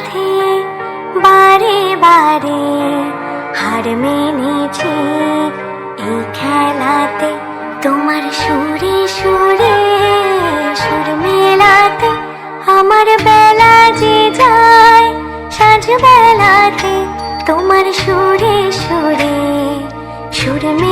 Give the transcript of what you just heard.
সাথে, বারে বারে হার মেনেছি। এই খেলাতে তোমার সুরে সুরে, সুর মেলাতে আমার বেলা যে যায়, সাজ বেলাতে তোমার সুরে সুরে, সুর মেলাতে